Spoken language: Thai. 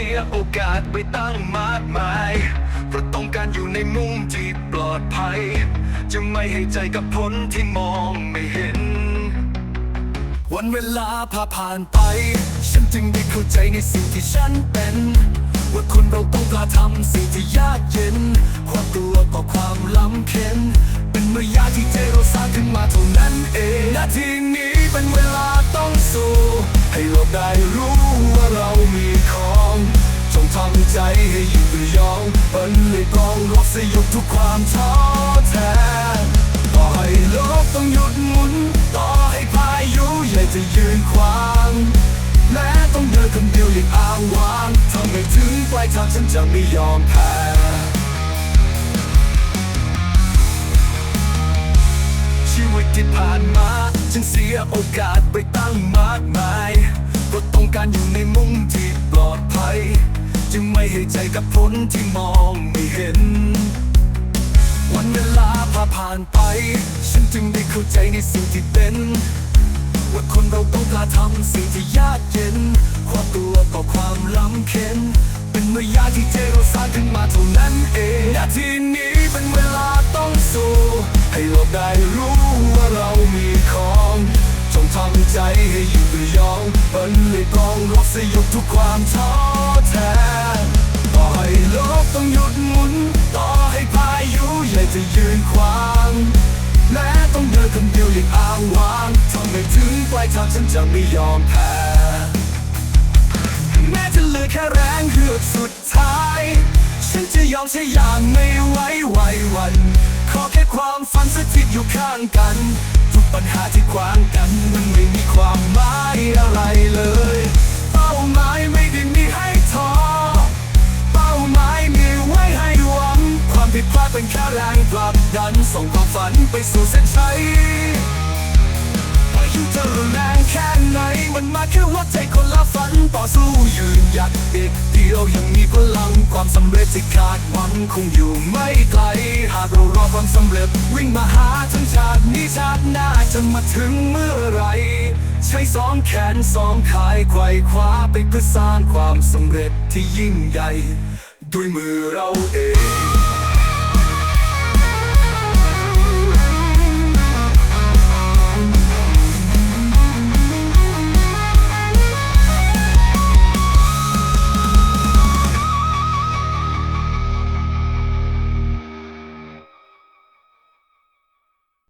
เสียโอกาสไปตั้งมากมายเพราะต้องการอยู่ในมุมที่ปลอดภัย จะไม่ให้ใจกับผลที่มองไม่เห็น วันเวลาพาผ่านไป ฉันจึงได้เข้าใจในสิ่งที่ฉันเป็น ว่าคนเราต้องกล้าทำสิ่งที่ยากเย็น ความกลัวต่อความล้ำเค็นเป็นเมื่อยาที่ใจเราสร้างขึ้นมาเท่านั้นเองนาทีนี้เป็นเวลาต้องสู้ ให้โลกได้รู้ว่าเรามีของ จงทำใจให้ยิ่งกยองเปิ้นเลยกองรบสยบทุกความท้อแท้ต่อให้โลกต้องหยุดหมุน ต่อให้พายุใหญ่จะยืนขวางแม้ต้องเดินคนเดียวอย่างอ้างว้างถ้าไม่ถึงปลายทางฉันจะไม่ยอมแพ้ชีวิตที่ผ่านมา ฉันเสียโอกาสไปตั้งมากมายก็ต้องการอยู่ใน ไม่ให้ใจกับผลที่มองไม่เห็น วันเวลาพาผ่านไป ฉันจึงได้เข้าใจในสิ่งที่เป็น ว่าคนเราต้องกล้าทำสิ่งที่ยากเย็นความกลัวต่อความล้ำเค็นเป็นเมื่อยาที่ใจเราสร้างขึ้นมาเท่านั้นเองนาทีนี้เป็นเวลาต้องสู้ให้โลกได้รู้ว่าเรามีของจงทำใจให้อยิ่ยองเปิ้นเลยกองรบสยบทุกความท้อ จะยืนขวางแม้ต้องเดินคนเดียวอย่างอ้างว้างถ้าไม่ถึงปลายทางฉันจะไม่ยอมแพ้แม้จะเหลือแค่แรงเฮือกสุดท้าย ฉันจะยอมใช้อย่างไม่ไว้ไหวหวัน ขอแค่ความฝันสักทีอยู่ข้างกัน ทุกปัญหาที่ขวางกันมันไม่มีความหมายอะไรเลย เป้าหมาย เป็นแค่แรงผลักดันส่งความฝันไปสู่เส้นชัยพายุจะรุนแรงแค่ไหน มันมาแค่หัวใจคนละฝันต่อสู้ยืนหยัดอีกเดียวยังมีพลังความสำเร็จที่คาดหวังคงอยู่ไม่ไกล หากเรารอความสำเร็จวิ่งมาหาทั้งชาตินี้ชาติหน้าจะมาถึงเมื่อไร ใช้สองแขนสองขายไขว่คว้าไปเพื่อสร้างความสำเร็จที่ยิ่งใหญ่ ด้วยมือเราเอง